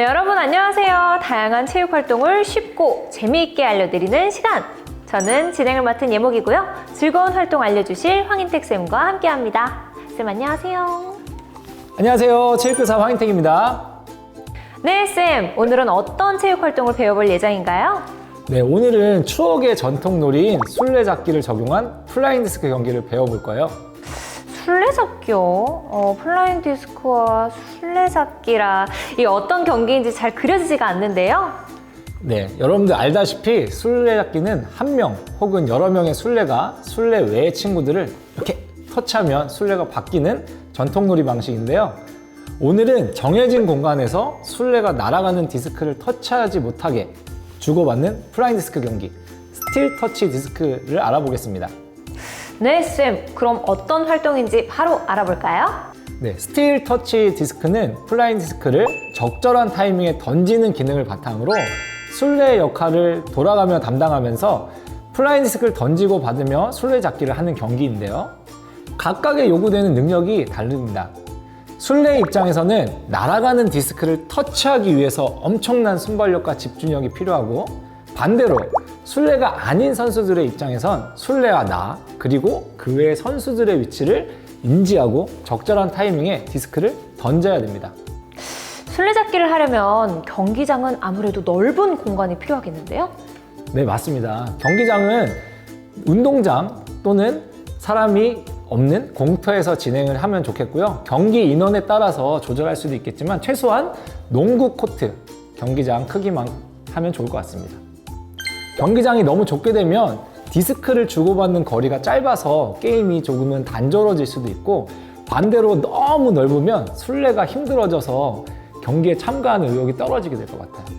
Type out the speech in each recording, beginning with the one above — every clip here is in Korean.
네, 여러분 안녕하세요. 다양한 체육 활동을 쉽고 재미있게 알려드리는 시간. 저는 진행을 맡은 예목이고요. 즐거운 활동 알려주실 황인택 쌤과 함께합니다. 쌤 안녕하세요. 안녕하세요. 체육교사 황인택입니다. 네, 쌤. 오늘은 어떤 체육 활동을 배워볼 예정인가요? 네, 오늘은 추억의 전통놀이인 술래잡기를 적용한 플라잉 디스크 경기를 배워볼 거예요. 술래잡기요? 어, 플라잉 디스크와 술래잡기라 이 어떤 경기인지 잘 그려지지가 않는데요. 네, 여러분들 알다시피 술래잡기는 한 명 혹은 여러 명의 술래가 술래 외의 친구들을 이렇게 터치하면 술래가 바뀌는 전통놀이 방식인데요. 오늘은 정해진 공간에서 술래가 날아가는 디스크를 터치하지 못하게 주고받는 플라잉 디스크 경기, 스틸 터치 디스크를 알아보겠습니다. 네, 쌤. 그럼 어떤 활동인지 바로 알아볼까요? 네, 스틸 터치 디스크는 플라잉 디스크를 적절한 타이밍에 던지는 기능을 바탕으로 술래 역할을 돌아가며 담당하면서 플라잉 디스크를 던지고 받으며 술래 잡기를 하는 경기인데요. 각각의 요구되는 능력이 다릅니다. 술래 입장에서는 날아가는 디스크를 터치하기 위해서 엄청난 순발력과 집중력이 필요하고 반대로 술래가 아닌 선수들의 입장에선 술래와 나 그리고 그 외의 선수들의 위치를 인지하고 적절한 타이밍에 디스크를 던져야 됩니다. 술래잡기를 하려면 경기장은 아무래도 넓은 공간이 필요하겠는데요? 네, 맞습니다. 경기장은 운동장 또는 사람이 없는 공터에서 진행을 하면 좋겠고요. 경기 인원에 따라서 조절할 수도 있겠지만 최소한 농구 코트 경기장 크기만 하면 좋을 것 같습니다. 경기장이 너무 좁게 되면 디스크를 주고받는 거리가 짧아서 게임이 조금은 단절어질 수도 있고 반대로 너무 넓으면 술래가 힘들어져서 경기에 참가하는 의욕이 떨어지게 될 것 같아요.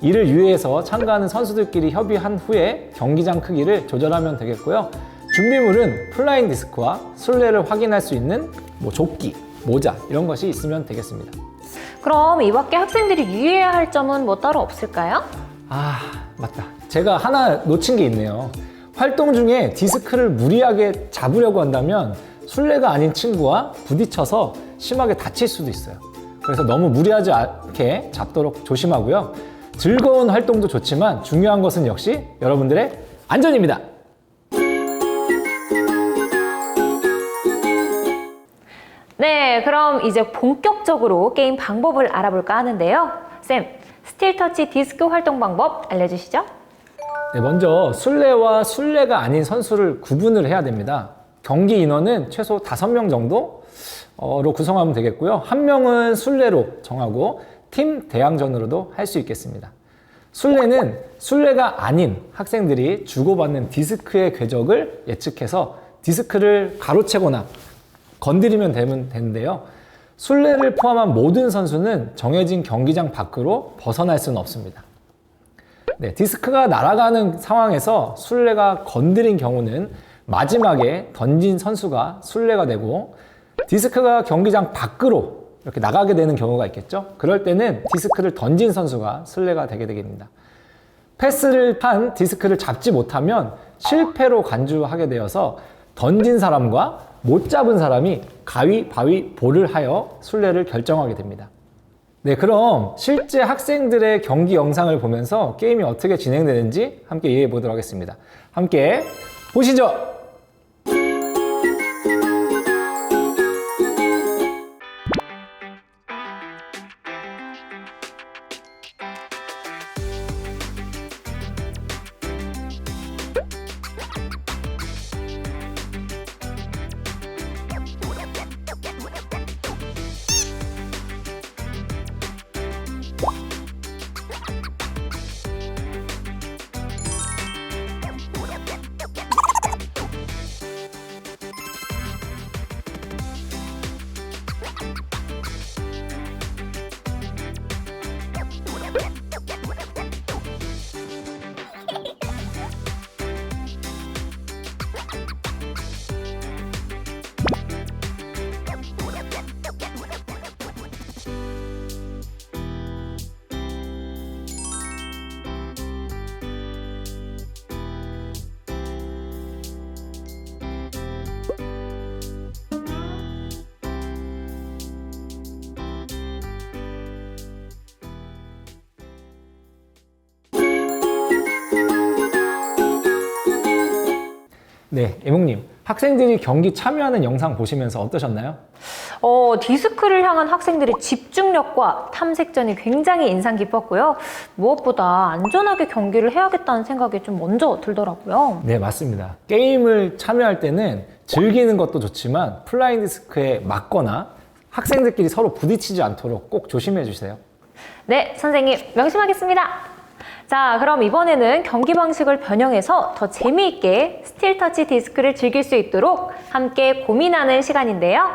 이를 유의해서 참가하는 선수들끼리 협의한 후에 경기장 크기를 조절하면 되겠고요. 준비물은 플라잉 디스크와 술래를 확인할 수 있는 뭐 조끼, 모자 이런 것이 있으면 되겠습니다. 그럼 이 밖에 학생들이 유의해야 할 점은 뭐 따로 없을까요? 아 맞다. 제가 하나 놓친 게 있네요. 활동 중에 디스크를 무리하게 잡으려고 한다면 술래가 아닌 친구와 부딪혀서 심하게 다칠 수도 있어요. 그래서 너무 무리하지 않게 잡도록 조심하고요. 즐거운 활동도 좋지만 중요한 것은 역시 여러분들의 안전입니다. 네, 그럼 이제 본격적으로 게임 방법을 알아볼까 하는데요. 쌤, 스틸 터치 디스크 활동 방법 알려주시죠. 네, 먼저 술래와 술래가 아닌 선수를 구분을 해야 됩니다. 경기 인원은 최소 5명 정도로 구성하면 되겠고요. 한 명은 술래로 정하고 팀 대항전으로도 할 수 있겠습니다. 술래는 술래가 아닌 학생들이 주고받는 디스크의 궤적을 예측해서 디스크를 가로채거나 건드리면 되면 되는데요. 술래를 포함한 모든 선수는 정해진 경기장 밖으로 벗어날 수는 없습니다. 네, 디스크가 날아가는 상황에서 술래가 건드린 경우는 마지막에 던진 선수가 술래가 되고 디스크가 경기장 밖으로 이렇게 나가게 되는 경우가 있겠죠. 그럴 때는 디스크를 던진 선수가 술래가 되게 되겠습니다. 패스를 한 디스크를 잡지 못하면 실패로 간주하게 되어서 던진 사람과 못 잡은 사람이 가위 바위 보를 하여 술래를 결정하게 됩니다. 네, 그럼 실제 학생들의 경기 영상을 보면서 게임이 어떻게 진행되는지 함께 이해해 보도록 하겠습니다. 함께 보시죠. 네, 예목님. 학생들이 경기 참여하는 영상 보시면서 어떠셨나요? 어, 디스크를 향한 학생들의 집중력과 탐색전이 굉장히 인상 깊었고요. 무엇보다 안전하게 경기를 해야겠다는 생각이 좀 먼저 들더라고요. 네, 맞습니다. 게임을 참여할 때는 즐기는 것도 좋지만 플라잉 디스크에 맞거나 학생들끼리 서로 부딪히지 않도록 꼭 조심해 주세요. 네, 선생님 명심하겠습니다. 자, 그럼 이번에는 경기 방식을 변형해서 더 재미있게 스틸 터치 디스크를 즐길 수 있도록 함께 고민하는 시간인데요.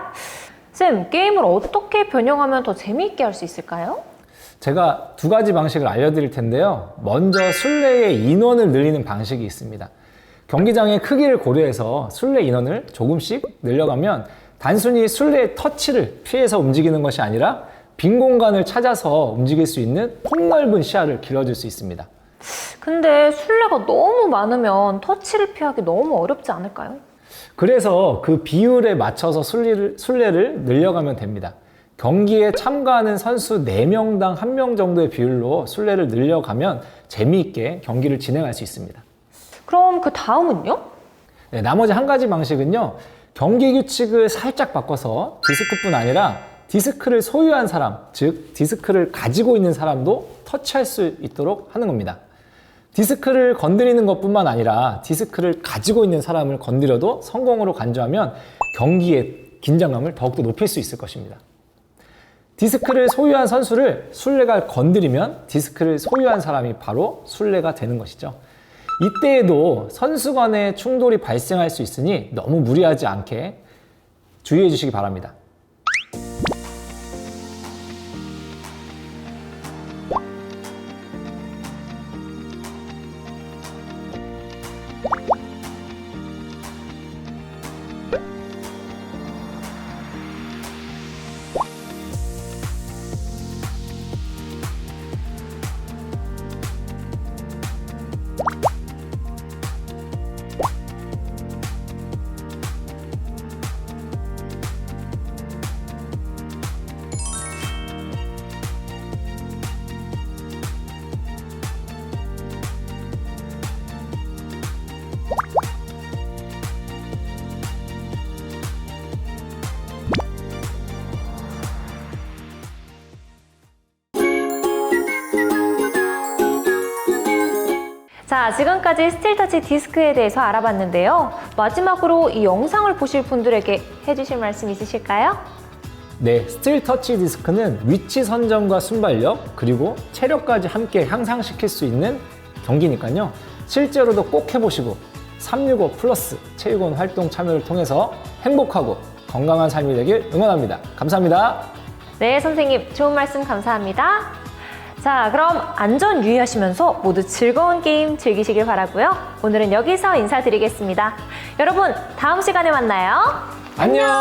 쌤, 게임을 어떻게 변형하면 더 재미있게 할 수 있을까요? 제가 두 가지 방식을 알려드릴 텐데요. 먼저 술래의 인원을 늘리는 방식이 있습니다. 경기장의 크기를 고려해서 술래 인원을 조금씩 늘려가면 단순히 술래의 터치를 피해서 움직이는 것이 아니라 빈 공간을 찾아서 움직일 수 있는 폭넓은 시야를 길어질 수 있습니다. 근데 술래가 너무 많으면 터치를 피하기 너무 어렵지 않을까요? 그래서 그 비율에 맞춰서 술래를, 술래를 늘려가면 됩니다. 경기에 참가하는 선수 4명당 1명 정도의 비율로 술래를 늘려가면 재미있게 경기를 진행할 수 있습니다. 그럼 그 다음은요? 네, 나머지 한 가지 방식은요. 경기 규칙을 살짝 바꿔서 디스크뿐 아니라 디스크를 소유한 사람, 즉 디스크를 가지고 있는 사람도 터치할 수 있도록 하는 겁니다. 디스크를 건드리는 것뿐만 아니라 디스크를 가지고 있는 사람을 건드려도 성공으로 간주하면 경기의 긴장감을 더욱더 높일 수 있을 것입니다. 디스크를 소유한 선수를 술래가 건드리면 디스크를 소유한 사람이 바로 술래가 되는 것이죠. 이때에도 선수 간의 충돌이 발생할 수 있으니 너무 무리하지 않게 주의해 주시기 바랍니다. 자, 지금까지 스틸터치 디스크에 대해서 알아봤는데요. 마지막으로 이 영상을 보실 분들에게 해주실 말씀 있으실까요? 네, 스틸 터치 디스크는 위치 선정과 순발력 그리고 체력까지 함께 향상시킬 수 있는 경기니까요. 실제로도 꼭 해보시고 365 플러스 체육원 활동 참여를 통해서 행복하고 건강한 삶이 되길 응원합니다. 감사합니다. 네, 선생님. 좋은 말씀 감사합니다. 자, 그럼 안전 유의하시면서 모두 즐거운 게임 즐기시길 바라고요. 오늘은 여기서 인사드리겠습니다. 여러분, 다음 시간에 만나요. 안녕!